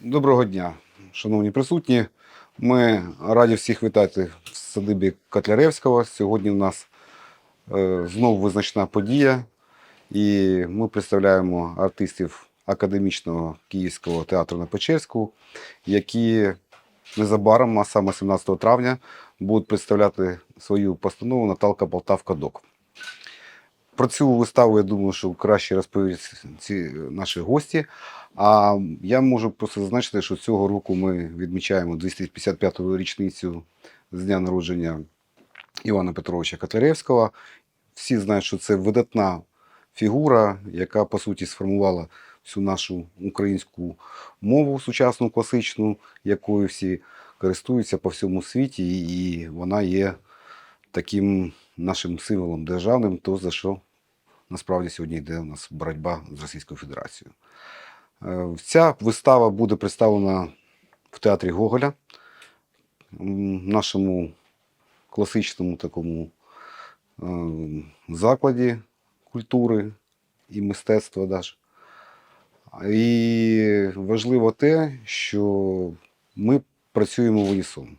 Доброго дня, шановні присутні. Ми раді всіх вітати в садибі Котляревського. Сьогодні у нас е, знову визначна подія, і ми представляємо артистів академічного Київського театру на Печерську, які незабаром, а саме 17 травня, будуть представляти свою постанову Наталка Полтавка Док. Про цю виставу, я думаю, що краще розповість ці наші гості. А я можу просто зазначити, що цього року ми відмічаємо 255-ту річницю з дня народження Івана Петровича Котляревського. Всі знають, що це видатна фігура, яка по суті сформувала всю нашу українську мову сучасну класичну, якою всі користуються по всьому світі, і вона є таким нашим символом державним, то за що насправді сьогодні йде у нас боротьба з Російською Федерацією. Е, Ця вистава буде представлена в театрі Гоголя, нашому класичному такому е, закладі культури і мистецтва. І важливо те, що ми працюємо в унісон.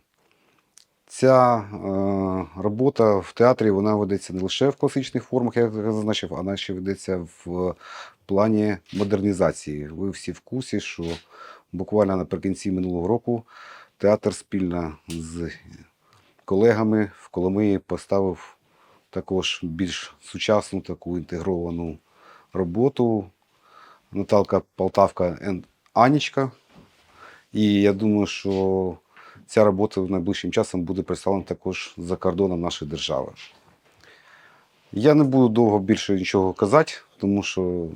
Ця е, робота в театрі вона ведеться не лише в класичних формах, як я зазначив, вона ще ведеться в плані модернізації. Ви всі в курсі, що буквально наприкінці минулого року театр спільно з колегами в Коломиї поставив також більш сучасну таку інтегровану роботу. Наталка Полтавка Анічка. І я думаю, що ця робота найближчим часом буде представлена також за кордоном нашої держави. Я не буду довго більше нічого казати, тому що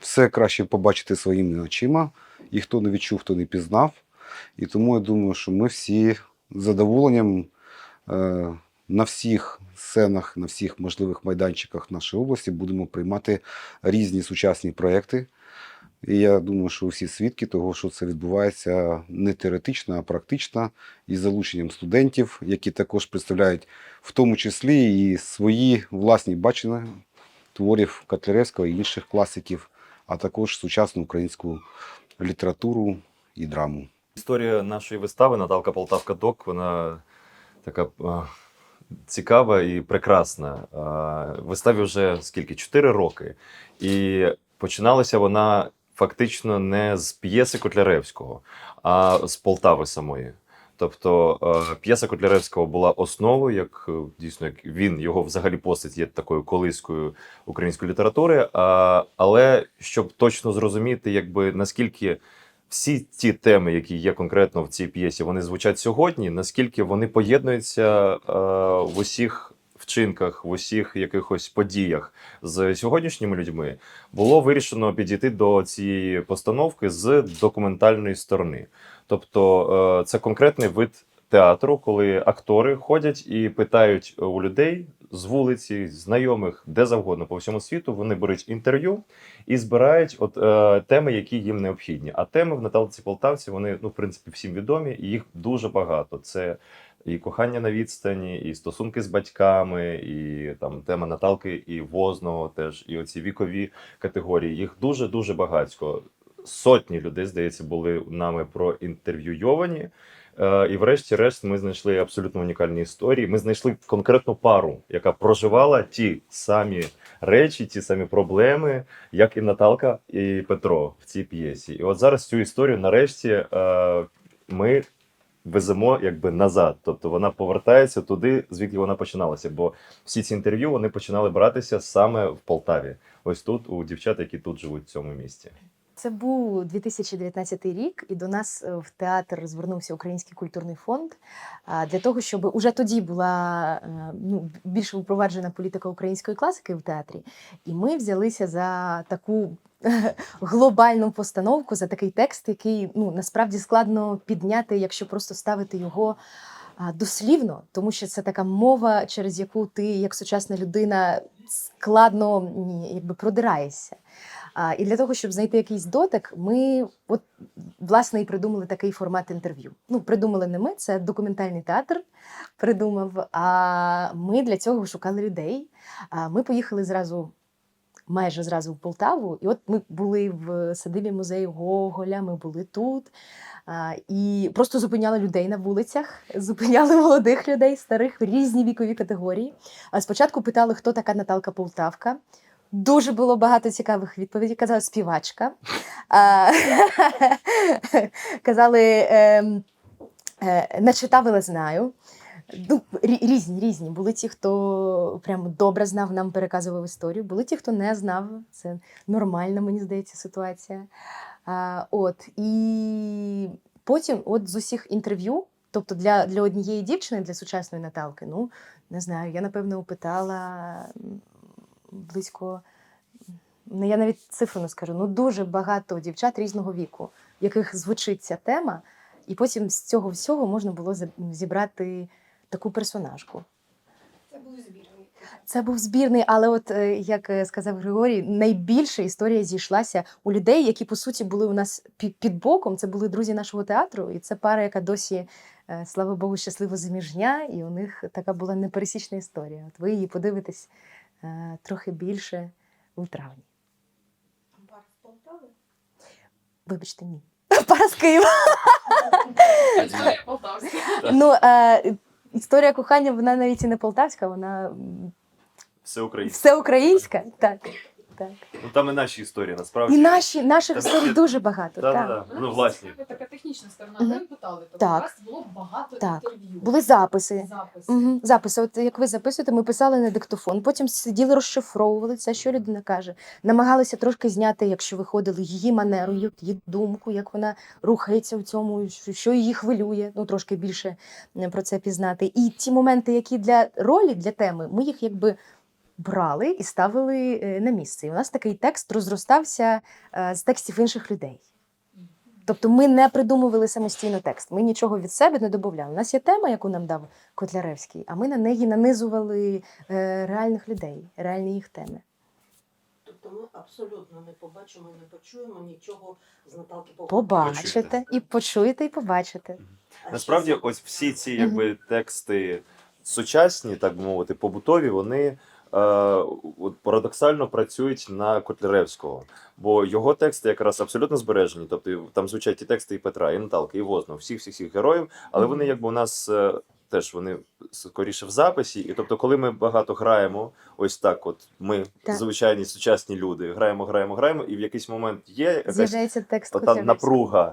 все краще побачити своїми очима. І хто не відчув, хто не пізнав. І тому я думаю, що ми всі з задоволенням е, на всіх сценах, на всіх можливих майданчиках нашої області будемо приймати різні сучасні проекти. І я думаю, що всі свідки того, що це відбувається не теоретично, а практично, із залученням студентів, які також представляють в тому числі і свої власні бачення творів Котляревського і інших класиків, а також сучасну українську літературу і драму. Історія нашої вистави Наталка Полтавка Док, вона така а, цікава і прекрасна. А, Виставі вже скільки? Чотири роки. І починалася вона фактично не з п'єси Котляревського, а з Полтави самої. Тобто е, п'єса Котляревського була основою, як е, дійсно як він, його взагалі постать є такою колискою української літератури. А, але щоб точно зрозуміти, якби наскільки всі ті теми, які є конкретно в цій п'єсі, вони звучать сьогодні, наскільки вони поєднуються е, в усіх вчинках, в усіх якихось подіях з сьогоднішніми людьми, було вирішено підійти до цієї постановки з документальної сторони. Тобто, е, це конкретний вид театру, коли актори ходять і питають у людей з вулиці, знайомих, де завгодно по всьому світу. Вони беруть інтерв'ю і збирають от е, теми, які їм необхідні. А теми в Наталці Полтавці вони ну в принципі всім відомі, і їх дуже багато. Це і кохання на відстані, і стосунки з батьками, і там тема Наталки і Возного теж, і оці вікові категорії. Їх дуже дуже багатько. Сотні людей, здається, були нами проінтерв'юйовані. Е, І, врешті-решт, ми знайшли абсолютно унікальні історії. Ми знайшли конкретну пару, яка проживала ті самі речі, ті самі проблеми, як і Наталка і Петро в цій п'єсі. І от зараз цю історію нарешті е, ми веземо якби назад. Тобто вона повертається туди, звідки вона починалася. Бо всі ці інтерв'ю вони починали братися саме в Полтаві. Ось тут у дівчат, які тут живуть в цьому місті. Це був 2019 рік, і до нас е, в театр звернувся Український культурний фонд для того, щоб уже тоді була е, ну, більш впроваджена політика української класики в театрі. І ми взялися за таку глобальну постановку, за такий текст, який ну, насправді складно підняти, якщо просто ставити його. Дослівно, тому що це така мова, через яку ти, як сучасна людина, складно якби продираєшся. А, І для того, щоб знайти якийсь дотик, ми от власне і придумали такий формат інтерв'ю. Ну, придумали не ми, це документальний театр придумав. А ми для цього шукали людей. Ми поїхали зразу майже зразу в Полтаву. І от ми були в садибі музею Гоголя, ми були тут. І просто зупиняли людей на вулицях, зупиняли молодих людей, старих в різні вікові категорії. Спочатку питали, хто така Наталка Полтавка. Дуже було багато цікавих відповідей. Казали співачка. Казали, ем, е, не читав, але знаю. Ну, різні, різні. Були ті, хто прямо добре знав, нам переказував історію. Були ті, хто не знав. Це нормальна, мені здається, ситуація. А, от, і потім, от з усіх інтерв'ю, тобто для, для однієї дівчини, для сучасної Наталки, ну, не знаю, я напевно опитала близько. Ну, я навіть цифру не скажу. Ну, дуже багато дівчат різного віку, в яких звучить ця тема, і потім з цього всього можна було зібрати таку персонажку. Це був збірний. Це був збірний, але от е, як е, сказав Григорій, найбільша історія зійшлася у людей, які по суті були у нас під, боком. Це були друзі нашого театру, і це пара, яка досі, е, слава Богу, щасливо заміжня, і у них така була непересічна історія. От ви її подивитесь трохи більше у травні. Бар з Полтави. Вибачте, ні. Пара з Києва. Історія полтавська. Ну, е, історія кохання, вона навіть і не полтавська, вона м, Все українське. всеукраїнська. Так, так. Ну там і наші історії насправді. І наші, наших історій дуже багато. Да, так. да, да. Ну, власні. Така технічна сторона. Мгм. Ви питали, тобто Так. у вас було багато Так. інтерв'ю. Були записи. записи. Угу. Записи. От як ви записуєте, ми писали на диктофон, потім сиділи, розшифровували це, що людина каже. Намагалися трошки зняти, якщо виходили, її манеру, її- її думку, як вона рухається в цьому, що- що її хвилює. Ну трошки більше е, про це пізнати. І ті моменти, які для ролі, для теми, ми їх якби. Брали і ставили е, на місце. І у нас такий текст розростався е, з текстів інших людей. Тобто ми не придумували самостійно текст. Ми нічого від себе не додавали. У нас є тема, яку нам дав Котляревський, а ми на неї нанизували е, реальних людей, реальні їх теми. Тобто ми абсолютно не побачимо, не почуємо нічого з Наталки. Побачите Почуєте. і почуєте, і побачите. Насправді, ось всі ці якби тексти сучасні, так би мовити, побутові, вони от парадоксально працюють на Котляревського. Бо його тексти якраз абсолютно збережені. Тобто там звучать ті тексти і Петра, і Наталки, і Возного, всіх всіх всіх героїв, але вони якби у нас. е, Теж вони скоріше в записі, і тобто, коли ми багато граємо, ось так, от ми Так. звичайні сучасні люди, граємо, граємо, граємо, і в якийсь момент є якась текст напруга, е,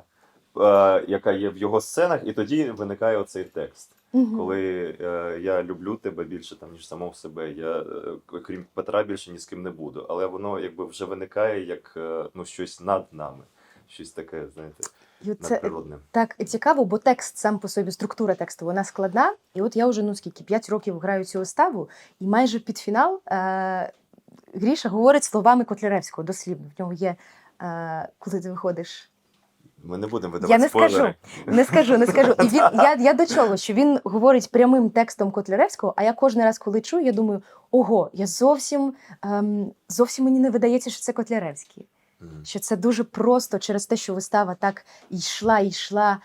яка є в його сценах, і тоді виникає оцей текст. Мгм. Коли е, я люблю тебе більше там, ніж самого себе, я е, крім Петра більше ні з ким не буду. Але воно якби вже виникає як е, ну, щось над нами, щось таке, знаєте, це надприродне. так цікаво, бо текст сам по собі, структура тексту, вона складна. І от я вже ну скільки 5 років граю цю виставу, і майже під фінал е, Гріша говорить словами Котляревського дослівно. В нього є, е, коли ти виходиш Ми не будемо видавати Я не спойлери. скажу. Не скажу, не скажу. І він я, я до чого, що він говорить прямим текстом Котляревського, а я кожен раз, коли чую, я думаю: ого, я зовсім ем, зовсім мені не видається, що це Котляревський. Що це дуже просто через те, що вистава так йшла, йшла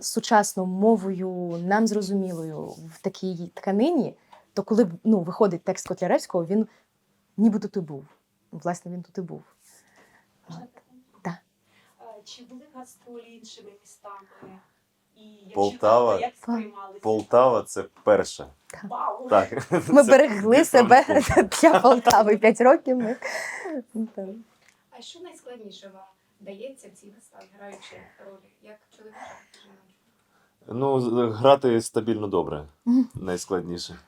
сучасною мовою, нам зрозумілою в такій тканині. То коли ну, виходить текст Котляревського, він ніби тут і був. Власне, він тут і був. Чи були гастролі іншими містами? І якщо Полтава. так, то як сприймалися? Полтава це перша. Вау! Так. Ми Це берегли себе відповідь для Полтави 5 років. Ми... ну. А що найскладніше вам дається в цій виставі, граючи ролі? Як чоловіча, так і жіноча? Ну, з- грати стабільно добре, Мгм. найскладніше.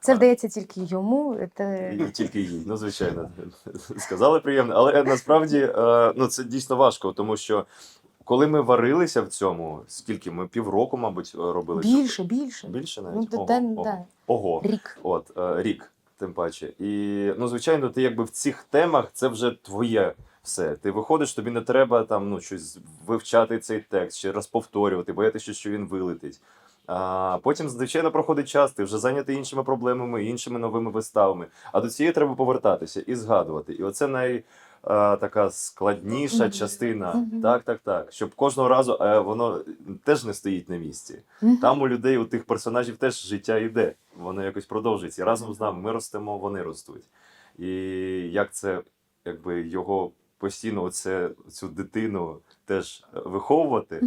Це вдається тільки йому. Це... І тільки їй, ну звичайно, сказали приємно. Але насправді е, ну, це дійсно важко, тому що коли ми варилися в цьому, скільки ми півроку, мабуть, робили Більше, більше. більше Ну, навіть та- ого, та- ого. да. ого. Рік. От е, рік, тим паче. І ну, звичайно, ти якби в цих темах це вже твоє. Все, ти виходиш, тобі не треба там ну щось вивчати цей текст, ще раз повторювати, боятися, що він вилетить. А потім, звичайно, проходить час, ти вже зайнятий іншими проблемами, іншими новими виставами. А до цієї треба повертатися і згадувати. І оце най е, така складніша Мгм. частина. Мгм. Так, так, так. Щоб кожного разу е, воно теж не стоїть на місці. Мгм. Там у людей, у тих персонажів теж життя йде. Воно якось продовжується. І разом з нами ми ростемо, вони ростуть. І як це якби його постійно оце, цю дитину теж виховувати,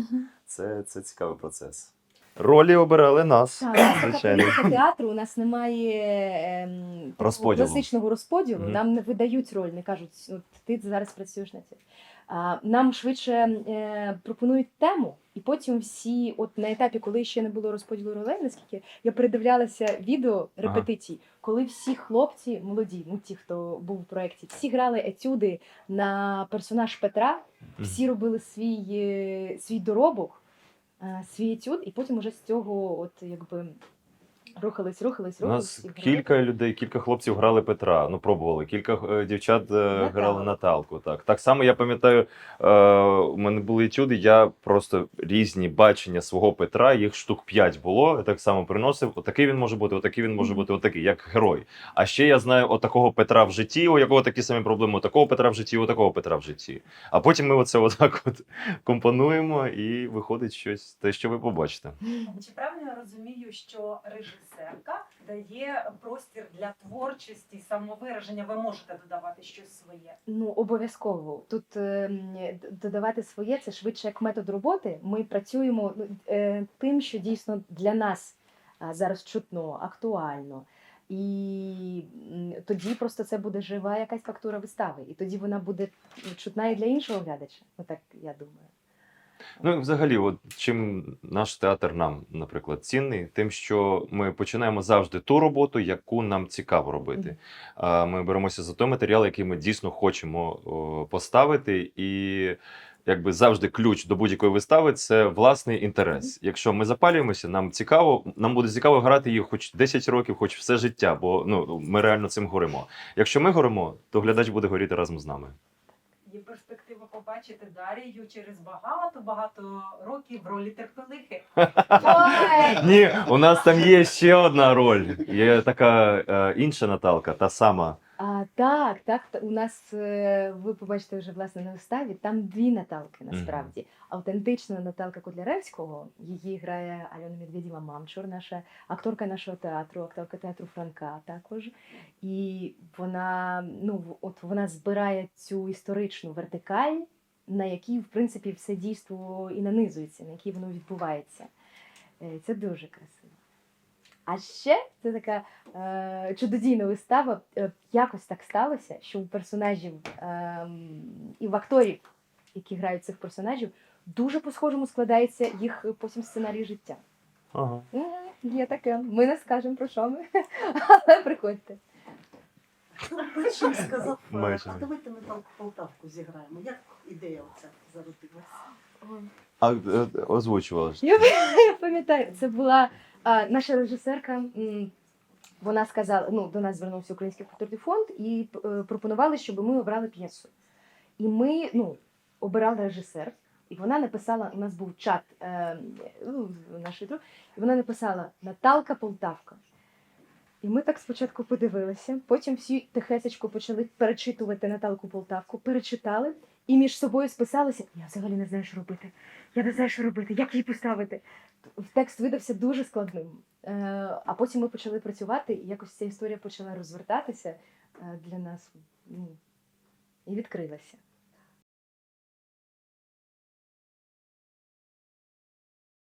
це, це цікавий процес. Ролі обирали нас. Так, така театру, у нас немає ем, Розподілу. класичного розподілу. Мгм. Нам не видають роль, не кажуть, от ти зараз працюєш на це. А, нам швидше е, пропонують тему, і потім всі, от на етапі, коли ще не було розподілу ролей, наскільки я передивлялася відео репетицій, коли всі хлопці молоді, ну ті, хто був у проєкті, всі грали етюди на персонаж Петра, всі робили свій, е, свій доробок, свій етюд, і потім уже з цього, от якби рухались, рухались, У рухались. нас і кілька людей, кілька хлопців грали Петра. Ну, пробували. Кілька е, дівчат е, Наталку. грали Наталку. Так. так само я пам'ятаю, е, у мене були етюди, я просто різні бачення свого Петра, їх штук 5 було. Я так само приносив. Отакий він може бути, отакий він може бути, отакий, як герой. А ще я знаю отакого Петра в житті, у якого такі самі проблеми, отакого Петра в житті, отакого Петра в житті. А потім ми оце отак от компонуємо і виходить щось, те, що ви побачите. Чи я розумію, що режисерка дає простір для творчості, самовираження? Ви можете додавати щось своє? Ну, обов'язково. Тут е, додавати своє це швидше як метод роботи. Ми працюємо ну, е, тим, що дійсно для нас зараз чутно, актуально. І тоді просто це буде жива якась фактура вистави. І тоді вона буде чутна і для іншого глядача. Ну так я думаю. Ну, і взагалі, от чим наш театр нам, наприклад, цінний, тим, що ми починаємо завжди ту роботу, яку нам цікаво робити. Ми беремося за той матеріал, який ми дійсно хочемо поставити, і якби завжди ключ до будь-якої вистави це власний інтерес. Якщо ми запалюємося, нам цікаво, нам буде цікаво грати її хоч 10 років, хоч все життя, бо ну ми реально цим горимо. Якщо ми горимо, то глядач буде горіти разом з нами. Побачити Дарію через багато багато років в ролі терпелихи. Ні, у нас там є ще одна роль. Є така е, інша Наталка, та сама. А, так, так. та- У нас е, ви побачите вже власне на виставі. Там дві Наталки насправді. Автентична Наталка Котляревського. Її грає Альона Медведєва Мамчур, наша акторка нашого театру, акторка театру Франка також. І вона, ну, в- от вона збирає цю історичну вертикаль, на якій, в принципі, все дійство і нанизується, на якій воно відбувається. Е, Це дуже красиво. А ще це така е, чудодійна вистава. Е, якось так сталося, що у персонажів ем, і в акторів, які грають цих персонажів, дуже по-схожому складається їх потім сценарій життя. Ага. Є таке. Ми не скажемо про що ми, але приходьте. Хто першим сказав, е, Майже. а давайте ми там Полтавку зіграємо. Як ідея оця зародилася? А е, озвучувала ж. Я, я пам'ятаю, це була а, наша режисерка. м, Вона сказала: ну, до нас звернувся Український культурний фонд і е, пропонували, щоб ми обрали п'єсу. І ми ну, обирали режисер, і вона написала: у нас був чат е, ну, нашої друг, і вона написала Наталка Полтавка. І ми так спочатку подивилися, потім всі тихесечко почали перечитувати Наталку Полтавку, перечитали і між собою списалися. Я взагалі не знаю, що робити. Я не знаю, що робити, як її поставити. Текст видався дуже складним. Е, а потім ми почали працювати, і якось ця історія почала розвертатися е, для нас ну, і відкрилася.